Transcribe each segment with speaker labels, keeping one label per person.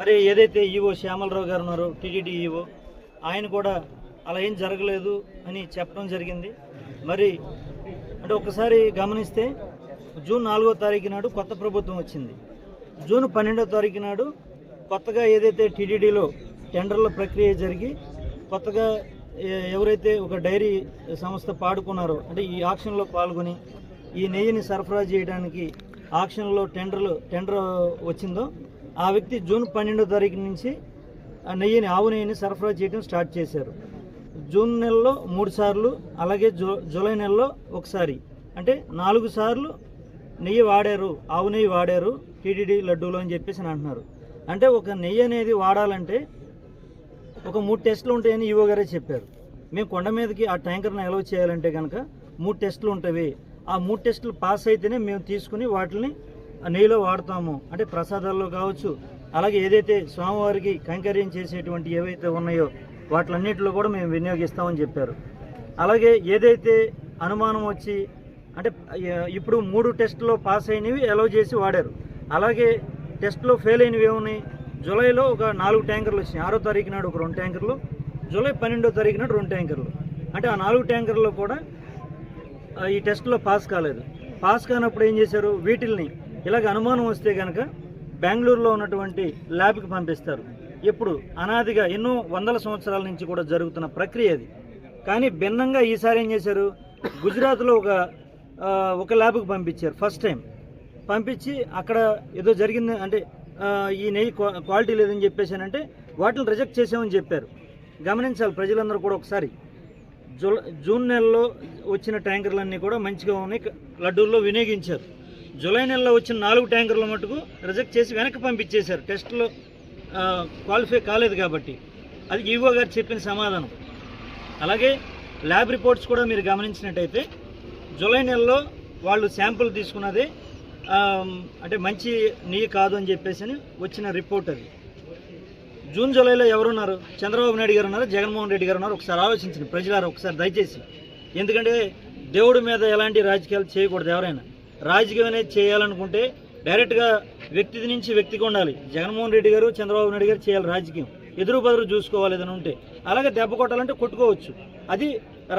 Speaker 1: మరి ఏదైతే ఈవో శ్యామలరావు గారు ఉన్నారో టీటీడీ ఈవో ఆయన కూడా అలా ఏం జరగలేదు అని చెప్పడం జరిగింది. మరి అంటే ఒకసారి గమనిస్తే జూన్ నాలుగో తారీఖు నాడు కొత్త ప్రభుత్వం వచ్చింది. జూన్ పన్నెండో తారీఖు నాడు కొత్తగా ఏదైతే టీటీడీలో టెండర్ల ప్రక్రియ జరిగి కొత్తగా ఎవరైతే ఒక డైరీ సంస్థ పాడుకున్నారో అంటే ఈ ఆక్షన్లో పాల్గొని ఈ నెయ్యిని సరఫరా చేయడానికి ఆక్షన్లో టెండర్లు టెండర్ వచ్చిందో ఆ వ్యక్తి జూన్ పన్నెండో తారీఖు నుంచి ఆ నెయ్యిని ఆవు నెయ్యిని సరఫరా చేయడం స్టార్ట్ చేశారు. జూన్ నెలలో మూడు సార్లు అలాగే జూ జూలై నెలలో ఒకసారి. అంటే నాలుగు సార్లు నెయ్యి వాడారు ఆవు నెయ్యి వాడారు టీటీడీ లడ్డూలు అని చెప్పేసి అని అంటున్నారు. అంటే ఒక నెయ్యి అనేది వాడాలంటే ఒక మూడు టెస్టులు ఉంటాయని ఈవో గారే చెప్పారు. మేము కొండ మీదకి ఆ ట్యాంకర్ని అలౌ చేయాలంటే కనుక మూడు టెస్టులు ఉంటాయి ఆ మూడు టెస్టులు పాస్ అయితేనే మేము తీసుకుని వాటిని ఆ నెయ్యిలో వాడతాము. అంటే ప్రసాదాల్లో కావచ్చు అలాగే ఏదైతే స్వామివారికి కైంకర్యం చేసేటువంటి ఏవైతే ఉన్నాయో వాటిలన్నింటిలో కూడా మేము వినియోగిస్తామని చెప్పారు. అలాగే ఏదైతే అనుమానం వచ్చి అంటే ఇప్పుడు మూడు టెస్టులో పాస్ అయినవి అలౌ చేసి వాడారు. అలాగే టెస్ట్లో ఫెయిల్ అయినవి ఏమున్నాయి? జూలైలో ఒక నాలుగు ట్యాంకర్లు వచ్చినాయి. ఆరో తారీఖు నాడు ఒక రెండు ట్యాంకర్లు జూలై పన్నెండో తారీఖు నాడు రెండు ట్యాంకర్లు. అంటే ఆ నాలుగు ట్యాంకర్లో కూడా ఈ టెస్ట్లో పాస్ కాలేదు. పాస్ కానప్పుడు ఏం చేశారు? వీటిల్ని ఇలాగ అనుమానం వస్తే కనుక బెంగళూరులో ఉన్నటువంటి ల్యాబ్కి పంపిస్తారు. ఇప్పుడు అనాదిగా ఎన్నో వందల సంవత్సరాల నుంచి కూడా జరుగుతున్న ప్రక్రియ అది. కానీ భిన్నంగా ఈసారి ఏం చేశారు? గుజరాత్లో ఒక ఒక ల్యాబ్కి పంపించారు ఫస్ట్ టైం. పంపించి అక్కడ ఏదో జరిగింది అంటే ఈ నెయ్యి క్వా- క్వాలిటీ లేదని చెప్పేసానంటే వాటిని రిజెక్ట్ చేసామని చెప్పారు. గమనించాలి ప్రజలందరూ కూడా ఒకసారి. జూన్ నెలలో వచ్చిన ట్యాంకర్లన్నీ కూడా మంచిగా ఉన్నాయి. లడ్డూల్లో వినియోగించారు. జూలై నెలలో వచ్చిన నాలుగు ట్యాంకర్ల మటుకు రిజెక్ట్ చేసి వెనక్కి పంపించేశారు. టెస్ట్లో క్వాలిఫై కాలేదు కాబట్టి. అది ఈవో గారు చెప్పిన సమాధానం. అలాగే ల్యాబ్ రిపోర్ట్స్ కూడా మీరు గమనించినట్టయితే జూలై నెలలో వాళ్ళు శాంపుల్ తీసుకున్నది అంటే మంచి నెయ్యి కాదు అని చెప్పేసి అని వచ్చిన రిపోర్ట్ అది. జూన్ జూలైలో ఎవరున్నారు? చంద్రబాబు నాయుడు గారు ఉన్నారు? జగన్మోహన్ రెడ్డి గారు ఉన్నారు? ఒకసారి ఆలోచించండి. ప్రజలారు ఒకసారి దయచేసి. ఎందుకంటే దేవుడి మీద ఎలాంటి రాజకీయాలు చేయకూడదు ఎవరైనా. రాజకీయం అనేది చేయాలనుకుంటే డైరెక్ట్గా వ్యక్తి నుంచి వ్యక్తికి ఉండాలి. జగన్మోహన్ రెడ్డి గారు చంద్రబాబు నాయుడు గారు చేయాలి రాజకీయం. ఎదురు బదురు చూసుకోవాలి ఏదైనా ఉంటే. అలాగే దెబ్బ కొట్టాలంటే కొట్టుకోవచ్చు. అది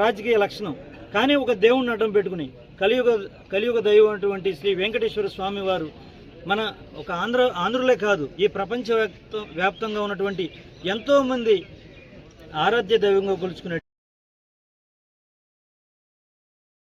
Speaker 1: రాజకీయ లక్షణం. కానీ ఒక దేవుడిని అడ్డం పెట్టుకుని కలియుగ కలియుగ దైవం అటువంటి శ్రీ వెంకటేశ్వర స్వామి వారు మన ఒక ఆంధ్ర ఆంధ్రులే కాదు ఈ ప్రపంచ వ్యాప్త వ్యాప్తంగా ఉన్నటువంటి ఎంతోమంది ఆరాధ్య దైవంగా కొలుచుకునే